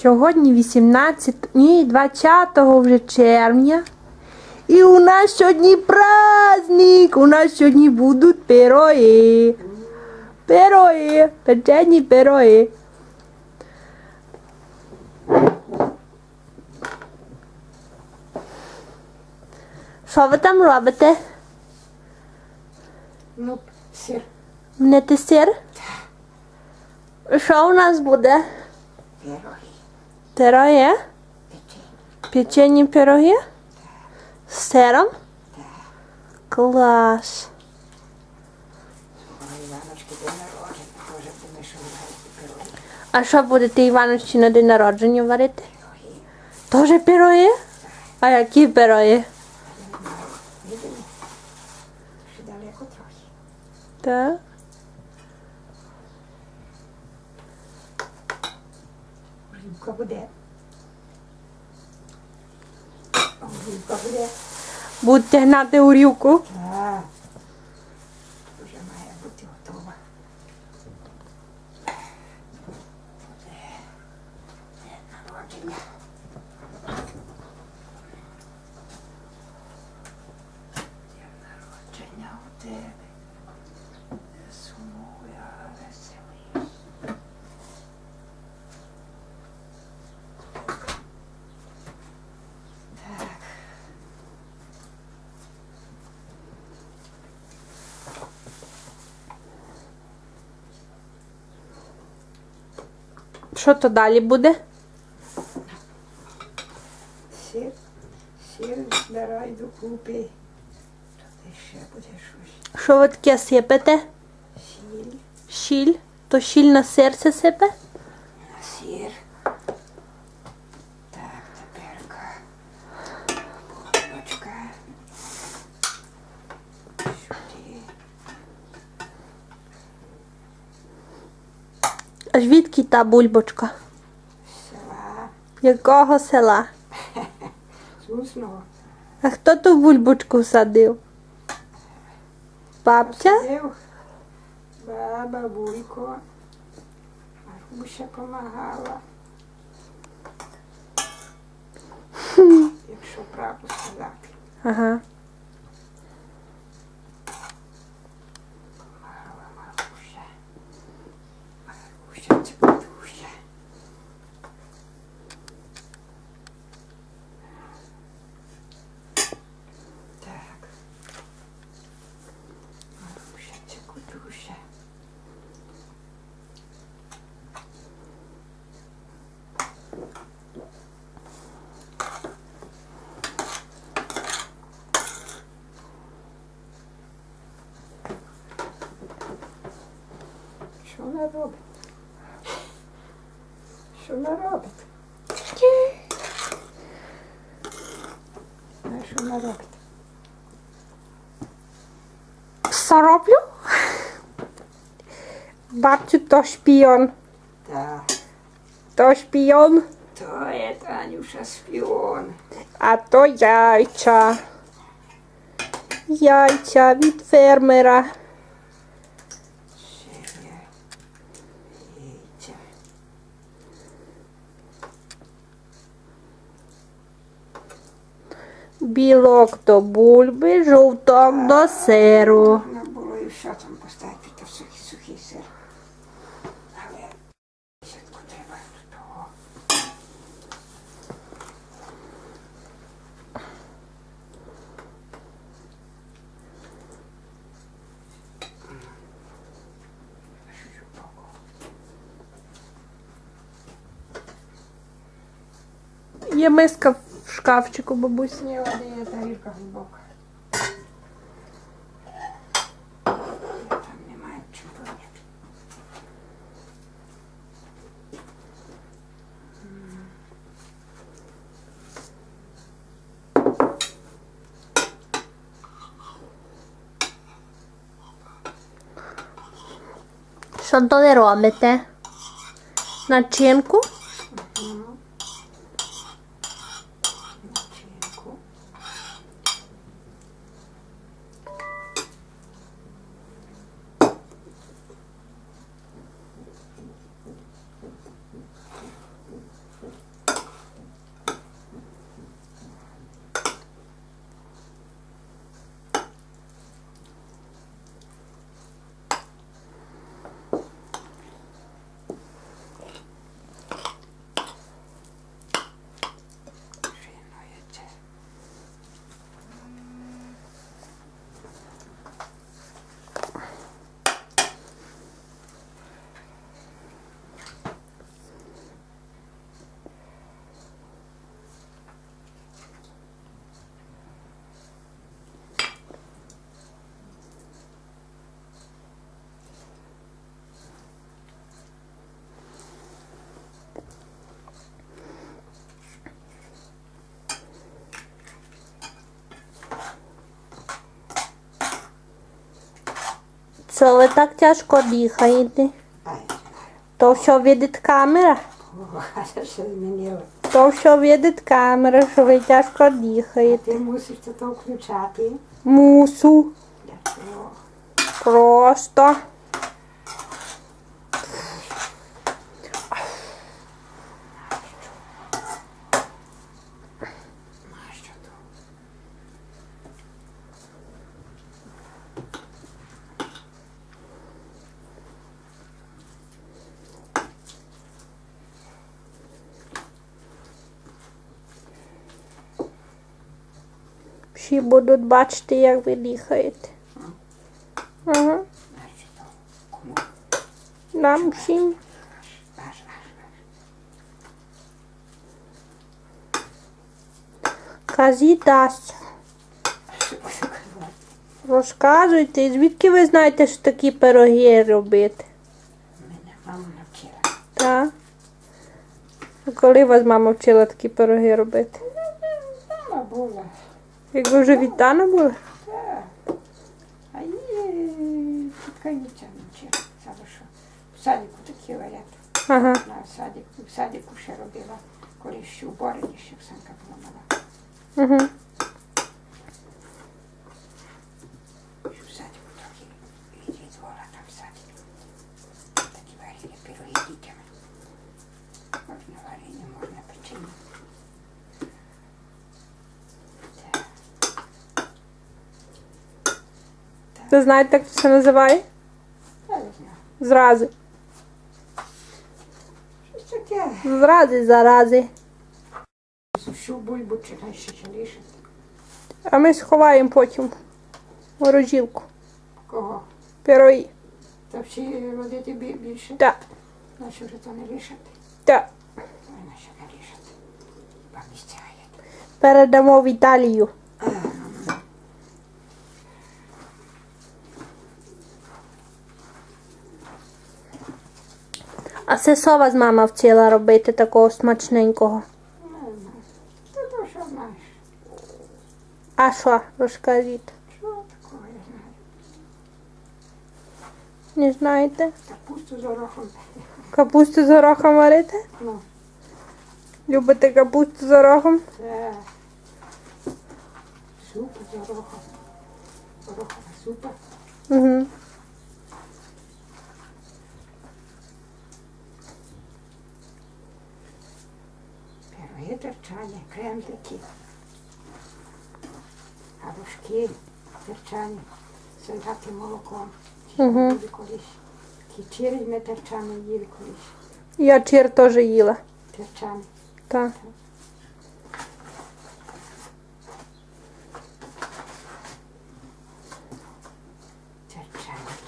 Сьогодні 18, ні, 20 вже червня. І у нас сьогодні праздник. У нас сьогодні будуть пироги. Пироги, печені пироги. Що ви там робите? Ну, сир. Мнете сир? Що у нас буде? Пироги. Пироги? Печень. Печені пироги? З сиром? Клас. Ой, Іваночки, день народження. Тоже будемо що варити пироги. А що будете Івановичі на день народження варити? Тоже пироги? А які пироги? Так. Рибка буде. Рибка буде. Будете гнати урівку. Так. Вже має бути готова. Буде день народження. День народження у тебе. Не сумуй, а веселий. Так. Що то далі буде? Сир, сир збирай докупи. Туди ще буде щось. Що ви таке сипете? Сіль, Щіль? То щіль на серце сипе? на сир. А звідки та бульбочка? Села. Якого села? Зусного. А хто ту бульбочку садив? Бабця? Посадив Баба, Буйко. Маруся помагала. Якщо правду сказати. Ага. Мала Маруся. Маруся, це Маруся. Так. Маруся, це Кутуся. Що вона робить? Що вона робить? Знаєш, що вона робить? Що роблю? Бабцю, то шпіон. Так. То шпіон, То є Танюша шпіон. а то яйця. Яйця від фермера. Ще є яйця. Білок до бульби, жовток до сиру. Можна було і все там поставити, то сухий, сухий сир. Але сітку треба до того. Є миска шкафчику, бабусь. Ні, води є тарілка глибока. Там немає порівняти. Що то ви робите? Начинку. Що ви так тяжко дихаєте? То що видить камера? То що видить камера, що ви тяжко дихаєте. Ти мусиш це то включати. Мусу. Просто. Всі будуть бачити, як ви дихаєте. Ага. Нам всім. Казі дасть. Розказуйте, звідки ви знаєте, що такі пироги робити? Мене мама навчила. Так? А коли вас мама вчила такі пироги робити? Мама була. Як ви вже вітана була? були? Так. А є підкаїться нічого. Саме що. В садику такі варять. Ага. На садику, в садику ще робила, коли ще у Борині ще в була мала. Угу. Що в садику трохи відвідувала там садик. Такі варили пироги дітями. Можна варені, можна печені. Так. Ви знаєте, як це називає? Я не знаю. Зрази. Щось таке. Зрази, зарази. Всю бульбу чи ще лишити. А ми сховаємо потім у. Кого? Пироги. Та всі родити більше. Так, Наші вже то не лишати. так. Наші не лишати. Передамо в Італію. Це що вас мама вчила робити такого смачненького? Не знаю. Що знаєш? А що, розкажіть? Що такого я знаю? Не знаєте? Капусту з горохом. Капусту з горохом варите? Ну, Любите капусту з горохом? це супа з горохом. Горохова супа. Угу. Пироги крентики, або Галушки терчання, Солдати молоком. Угу. Їли ми терчани їли колись. Я чир теж їла. Терчани. Так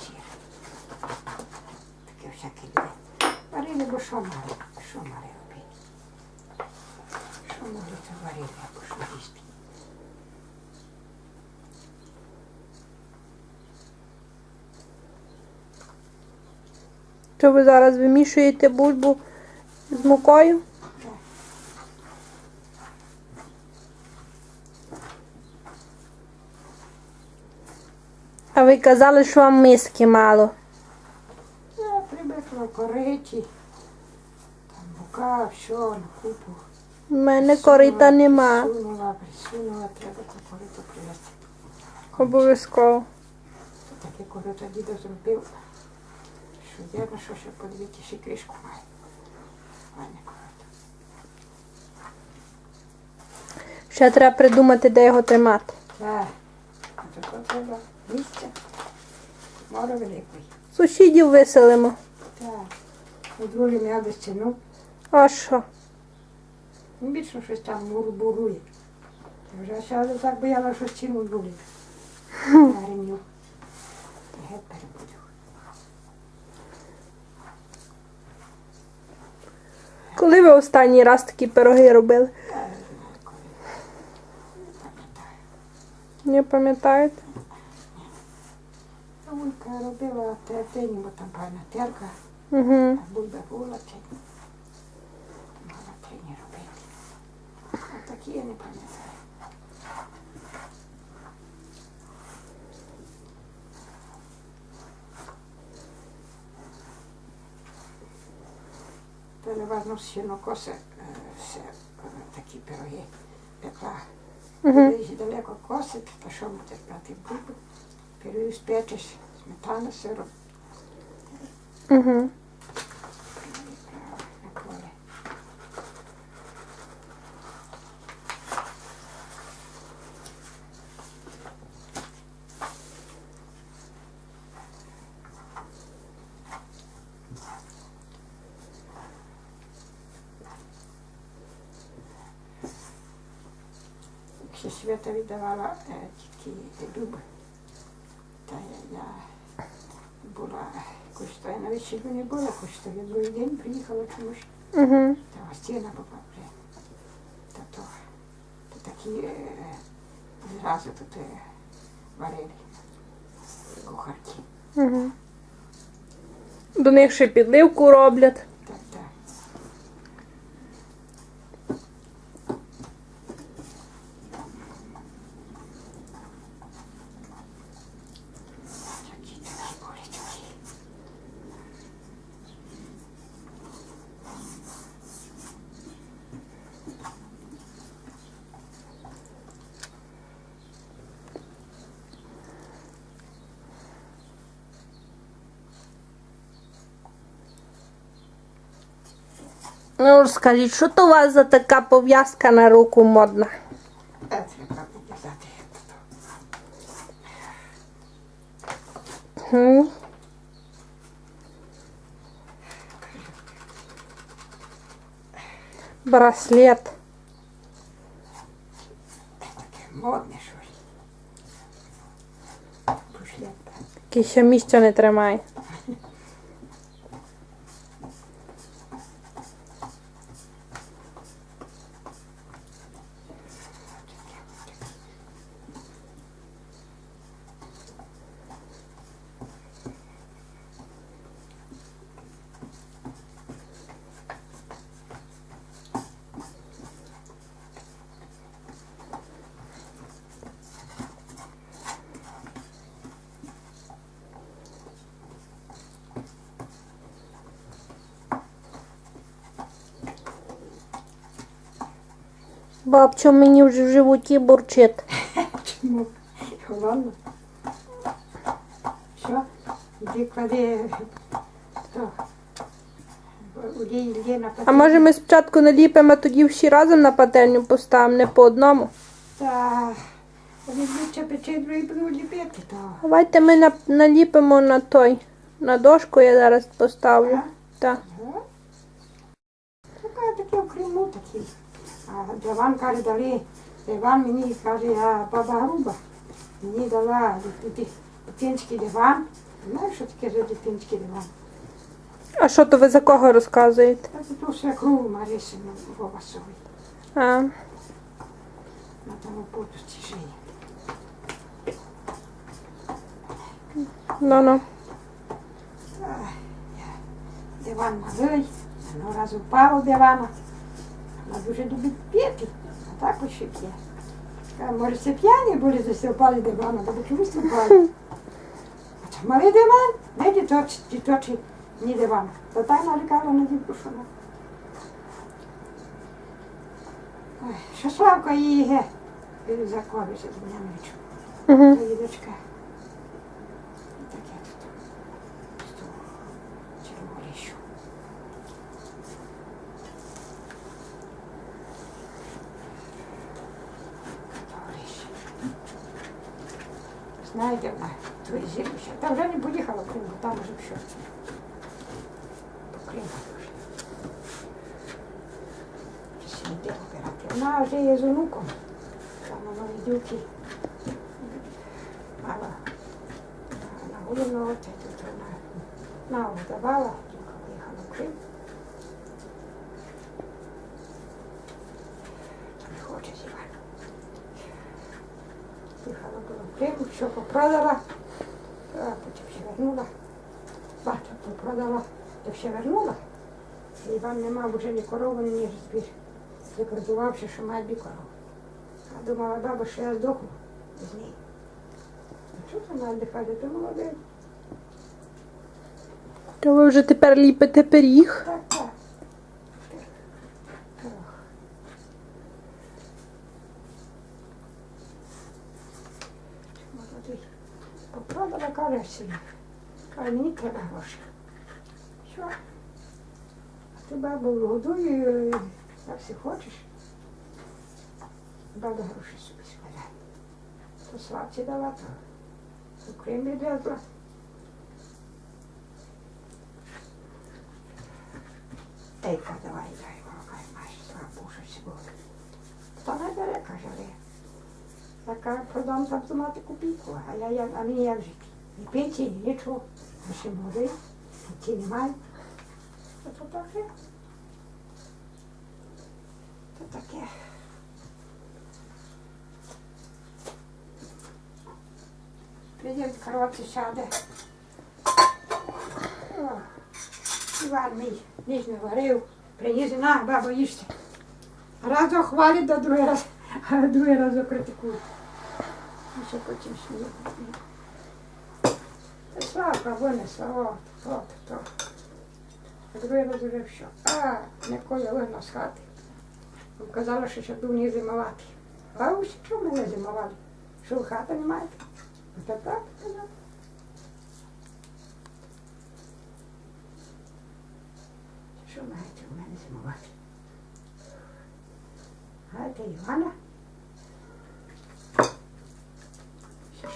чір. Таке всяке люди. Варили, бо що мали? Що мали робити? Що то варили, або що ви зараз вимішуєте бульбу з мукою? А ви казали, що вам миски мало. Я привикла кориті, там мука, все, на купу. Мене корита нема. Обов'язково. Таке корито дідо зробив, що є на що ще подивіться, ще кришку має. Ще треба придумати, де його тримати. Так, а то треба місця. Море великої. Сусідів виселимо. Так. У другій м'яди стіну. А що? Більше щось там мурбурує. Я вже сяду так бояла, що стіну були. На ремню. Геть перебуду. Коли ви останній раз такі пироги робили? Не пам'ятаєте? Улька робила те тені, бо там певна терка, Угу. бульба була які, я не пам'ятаю. Переважно сінокоси е, все е, такі пироги пекла. Десь далеко косить, пішов на тим пупу, пирою спечеш, сметана, сироп. Е, тільки дуби. Та я, була якось то я на вечірку не була, то я другий день приїхала чомусь. Угу. Та гостина була. Та то, то такі зразу тут варили кухарки. Угу. До них ще підливку роблять. Так, так. Такі, такі були такі. Ну, розкажіть, що то у вас за така пов'язка на руку модна? Хм. Браслет. Таке модне щось. Бушлетка. Який ще місця не тримає. Бабчо, мені вже в животі бурчить. Чому? Холодно. Що? Іди клади А може ми спочатку наліпимо, а тоді всі разом на пательню поставимо, не по одному. Та вони будуть пече, другі будуть ліпити. Давайте ми на- наліпимо на той. На дошку я зараз поставлю. Так. Така таке в Криму такі. А Джаван каже, дали, Іван мені каже, а баба груба. Мені дала дитинський диван. Знаєш, що таке за дитинський диван? А що то ви за кого розказуєте? Це то все кругу Марисину Вовасової. А, На тому потусті жиє. ну ну. Диван малий, ну раз упав дивана. Дуже любить п'яти, а так ще п'є. Може, це п'яні були, за це впали дивана, бо чомусь впали. А це малий диван, де діточі, діточі, ні диван. Та так налякала на дівку, що. Ой, Що її ге, заковися з мене. Та її дочка. І таке тут. З того черволішу. Католіш. Знаєте, вона твої зірвище. Та вже не поїхала в Крим, бо там вже все. По Криму вже. Вже сі не де обирати. Вона вже є з онуком. Там на нові дівки. корова мені вже закордувавши, що має дві корови. А думала, баба, що я здохну з неї. Що це має дихати? Ти молодець. То ви вже тепер ліпите пиріг. Так, так. Попробувала каже собі. Мені треба гроші. Ти бабу е, як все хочеш. Баба гроші собі складає. То славці дала, то у Крим відвезла. Давай, дай, каже, маєш слабу щось буде. Та не бере, каже, але я продам там мати копійку, а я, я, а мені як жити? Ні пенсії, ні нічого. Я ще пенсії немає. Та то таке. То таке. Прийде в сяде. О, Іван мій ніч не варив, приніс на бабу їжте. Раз хвалить, до другий раз, а другий раз критикує. І ще потім сміє. Та Славка винесла, от, от, то. А другий раз уже що? А, ніколи вигнав з хати. Казала, що ще не зимувати. А ось що в мене зимували? Що ви хати не казала. Що маєте в мене зимувати? Гайте Івана. Що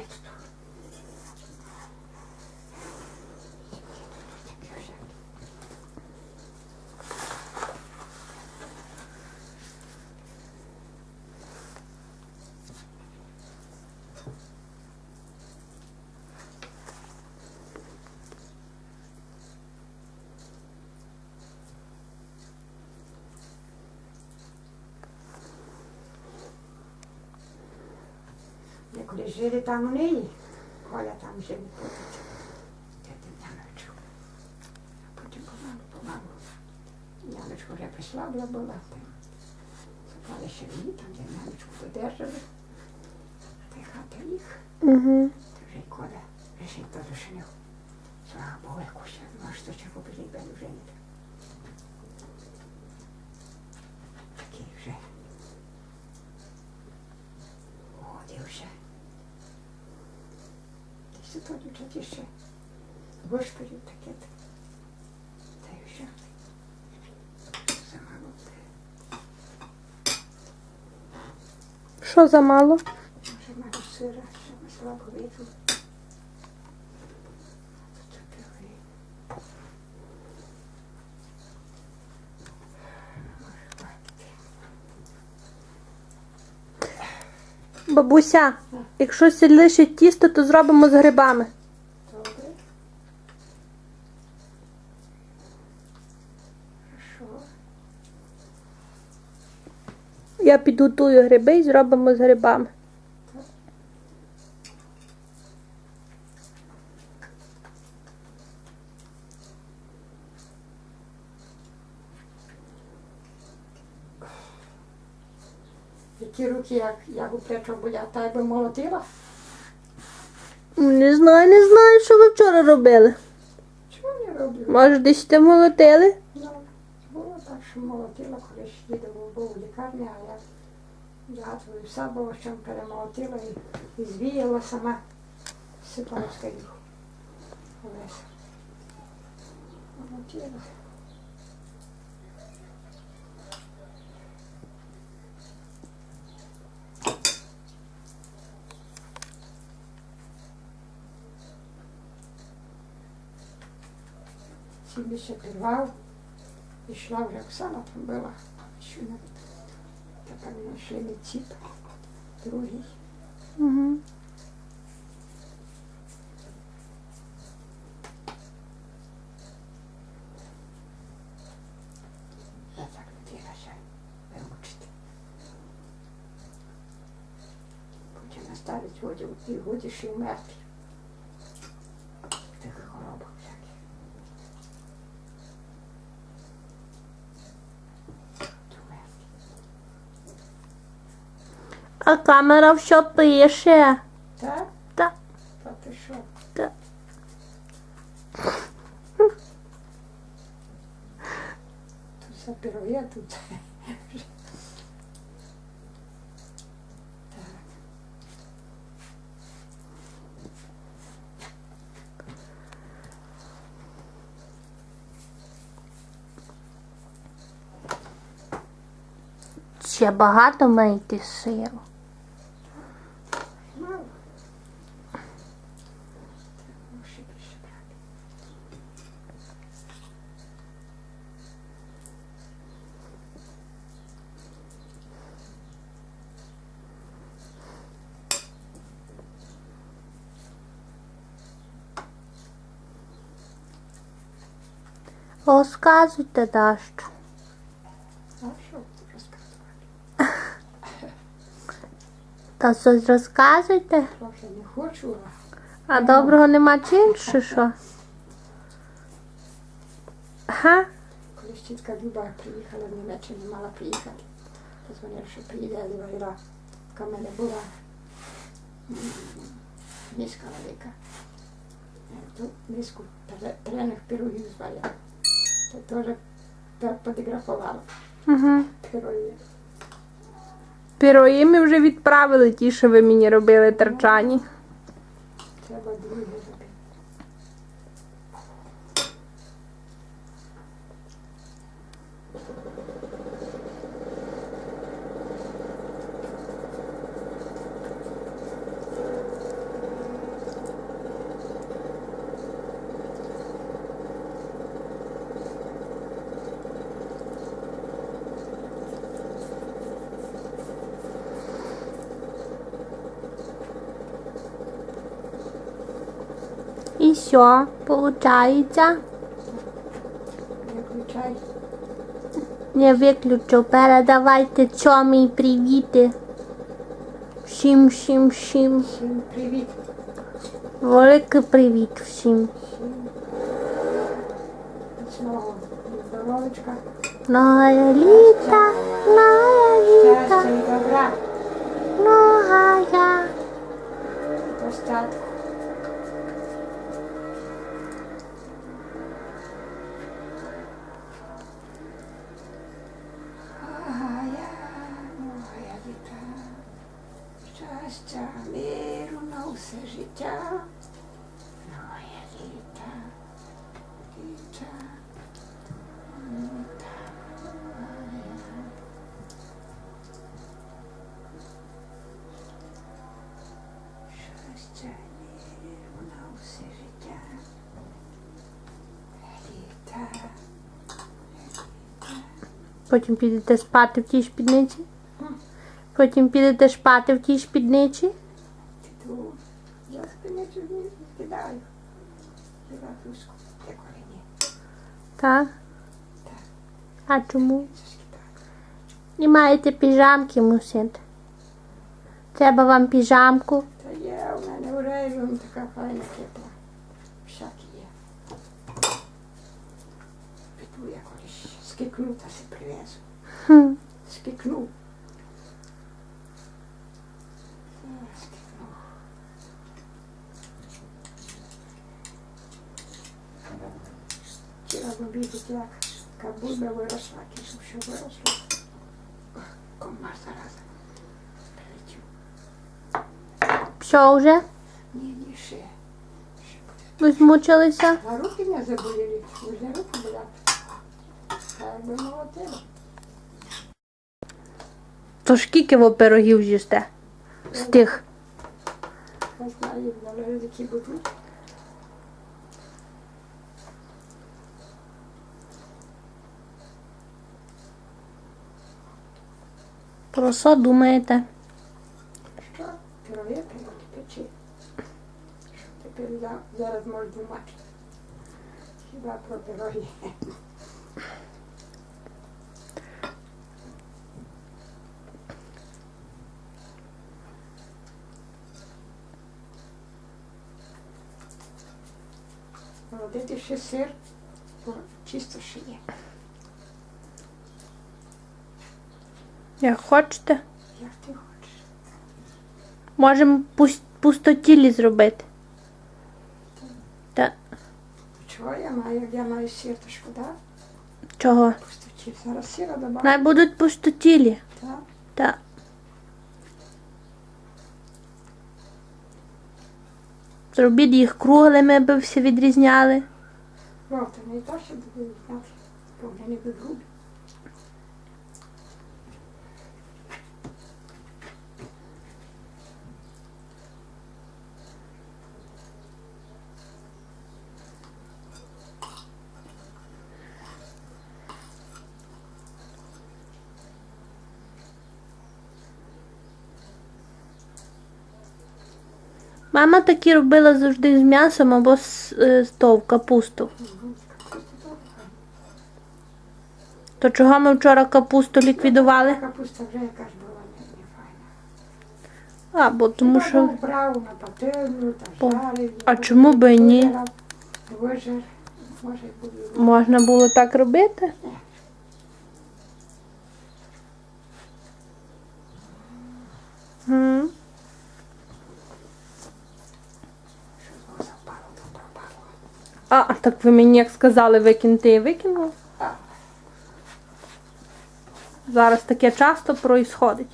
тут. Таке вже. Як колись жили там у неї, Коля там жив потім. Яночку. А потім помалу, помалу. Яночку вже прислабла була. Запали ще мені там, де Яночку додержали. Та й хата їх. Угу. Та вже й Коля вже й теж женив. Слава Богу, якусь, ну а що чого б не вже не Ти все ще. Господи, таке. Та й вже. Замало. Що за мало? Може, мало сира, ще ми слабо вийду. Бабуся, якщо сі тісто, то зробимо з грибами. Добре. Я підготую гриби і зробимо з грибами. Які руки, як, як у плечо болять, та якби молотила? Не знаю, не знаю, що ви вчора робили. Чого не роблю? Може, десь те молотили? Ну, було так, що молотила, коли ж їде був у лікарні, а я дякую все було, що перемолотила і, і звіяла сама сипала в скаріху. Олеся. Молотила. Ще підвал. Пішла вже Оксана там була. Що не тепер знайшли мій ціп. Другий. Угу. Я так хотілася вимучити. Потім на старість годі, і годі ще й мертві. А камера все пише. Так? Так. Та ти що? Так. Тут все пірве тут. Ще багато мийте сиру. Розказуйте дещо. А що розказувати? Та щось розказуйте. Не хочу, а доброго нема чим, чи що? Га? коли тітка Люба приїхала в Німеччину, мала приїхати. Позвонила, що приїде, але говорила, яка в мене була м, миска велика. Е, Ту миску трених пирогів зварила. То теж так фотографувала Угу. пироги. Пірої ми вже відправили ті, що ви мені робили тарчані. Треба друге що, виходить? Виключай. Не виключу, передавайте цьомі привіти. Всім, всім, всім. Всім привіт. Великий привіт всім. Знову здоровечка. Нове літа, нове літа, Щастя і добра. многая. Достатку. Потім підете спати в тій спідниці. Потім підете спати в тій спідниці. Я спиничу не кидаю. Так? А чому? Не маєте піжамки мусити. Треба вам піжамку. Та є, у мене у рейві така файна тепла. Всякі є. Піду я колись скикну та си привезу. Хм. Скикну. Е, Скикну. Вчора ви бачите, як кабульба виросла, кису, що виросла. Комар зараза. Прилетів. Що вже? Ні, ні, ще. Ще буде. Ви змучилися? А руки не заболіли, вже руки болять. То скільки ви пирогів їсте? З тих. Знаю, будуть. Про що думаєте? Що? Пироги пироги печи. Тепер я зараз можу думати? Хіба про пироги? Молодити ще сир, бо чисто ще є. Як хочете. Як ти хочеш. Можемо пус- пустотілі зробити. Та Чого я маю, як я маю сир, то шкода. чого? Пусточі. Зараз сира добавлю. Най будуть пустотілі. Так. Та. Зробіть їх круглими, аби всі відрізняли. Вовта, то, що буде знати, бо вони не грубі. Мама такі робила завжди з м'ясом або з, е, з тов, капусту. То чого ми вчора капусту ліквідували? Капуста вже якась була не, не файна. А, бо тому що. Брав на пательню, та жарив. а чому би і ні? може. Можна було так робити? М. А, так ви мені як сказали викинути і викинула. Зараз таке часто проїсходить.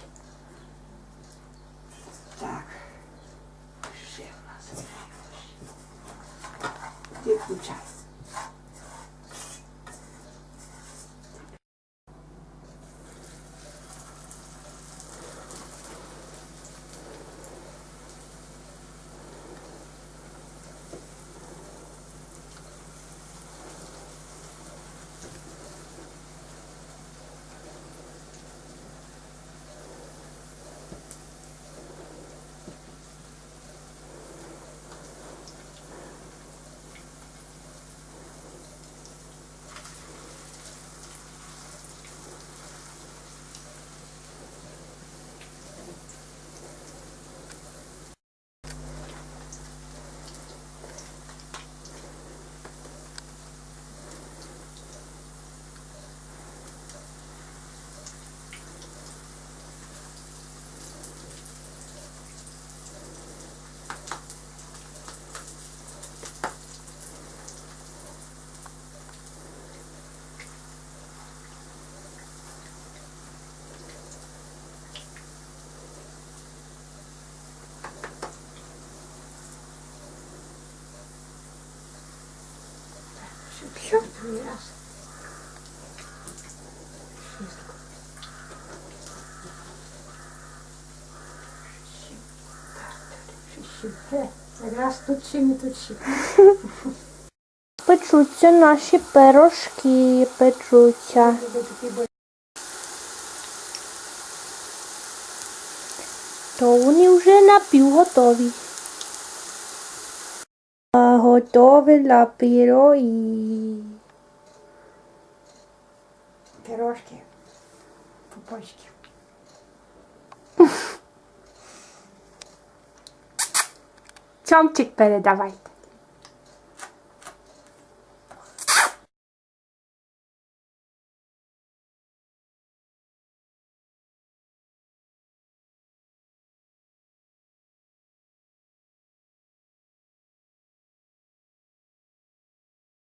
Все, раз. Тут сім і тут сім. Печуться наші пирожки, печуться. То вони вже напівготові. Готові для пироги. Пирожки по-польськи. Цьомчик передавайте.